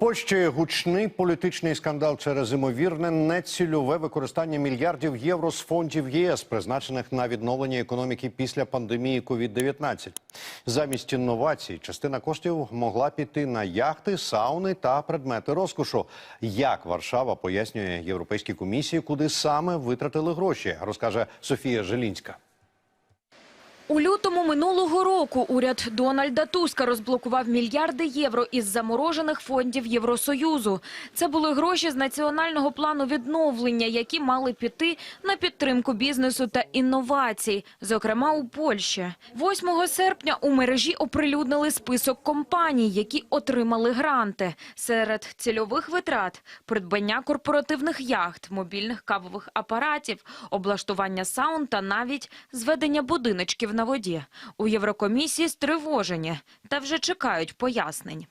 Польщі гучний політичний скандал через імовірне нецільове використання мільярдів євро з фондів ЄС, призначених на відновлення економіки після пандемії COVID-19. Замість інновацій частина коштів могла піти на яхти, сауни та предмети розкошу. Як Варшава пояснює Європейській комісії, куди саме витратили гроші, розкаже Софія Желінська. У лютому минулого року уряд Дональда Туска розблокував мільярди євро із заморожених фондів Євросоюзу. Це були гроші з національного плану відновлення, які мали піти на підтримку бізнесу та інновацій, зокрема у Польщі. 8 серпня у мережі оприлюднили список компаній, які отримали гранти. Серед цільових витрат – придбання корпоративних яхт, мобільних кавових апаратів, облаштування саун та навіть зведення будиночків на воді. У Єврокомісії стривожені та вже чекають пояснень.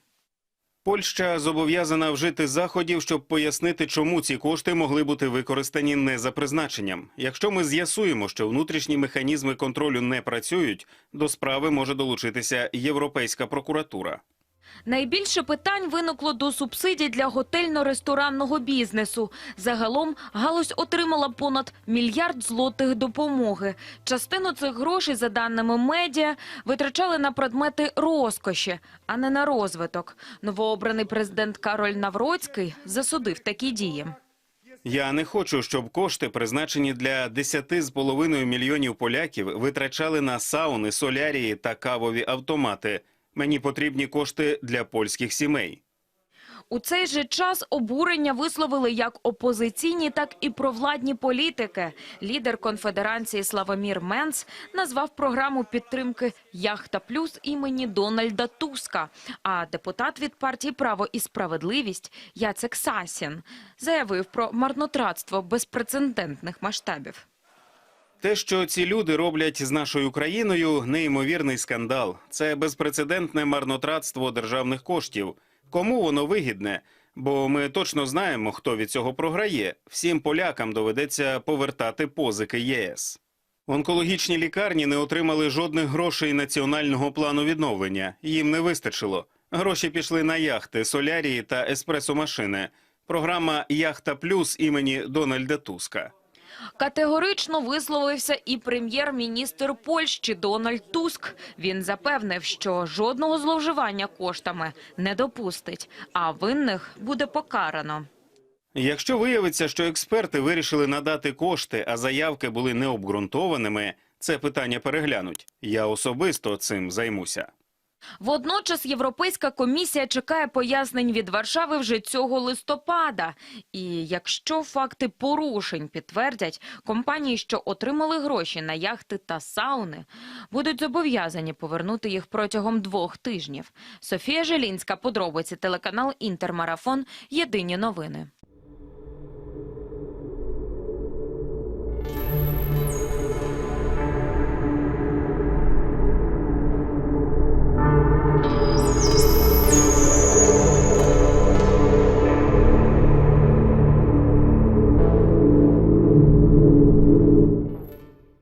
Польща зобов'язана вжити заходів, щоб пояснити, чому ці кошти могли бути використані не за призначенням. Якщо ми з'ясуємо, що внутрішні механізми контролю не працюють, до справи може долучитися Європейська прокуратура. Найбільше питань виникло до субсидій для готельно-ресторанного бізнесу. Загалом галузь отримала понад мільярд злотих допомоги. Частину цих грошей, за даними медіа, витрачали на предмети розкоші, а не на розвиток. Новообраний президент Кароль Навроцький засудив такі дії. Я не хочу, щоб кошти, призначені для 10,5 мільйонів поляків, витрачали на сауни, солярії та кавові автомати. Мені потрібні кошти для польських сімей. У цей же час обурення висловили як опозиційні, так і провладні політики. Лідер конфедерації Славомір Менц назвав програму підтримки «Яхта Плюс» імені Дональда Туска. А депутат від партії «Право і справедливість» Яцек Сасін заявив про марнотратство безпрецедентних масштабів. Те, що ці люди роблять з нашою країною, неймовірний скандал. Це безпрецедентне марнотратство державних коштів. Кому воно вигідне? Бо ми точно знаємо, хто від цього програє. Всім полякам доведеться повертати позики ЄС. Онкологічні лікарні не отримали жодних грошей національного плану відновлення. Їм не вистачило. Гроші пішли на яхти, солярії та еспресо-машини. Програма Яхта Плюс імені Дональда Туска. Категорично висловився і прем'єр-міністр Польщі Дональд Туск. Він запевнив, що жодного зловживання коштами не допустить, а винних буде покарано. Якщо виявиться, що експерти вирішили надати кошти, а заявки були необґрунтованими, це питання переглянуть. Я особисто цим займуся. Водночас Європейська комісія чекає пояснень від Варшави вже цього листопада. І якщо факти порушень підтвердять, компанії, що отримали гроші на яхти та сауни, будуть зобов'язані повернути їх протягом двох тижнів. Софія Желінська, подробиці, телеканал Інтермарафон. Єдині новини.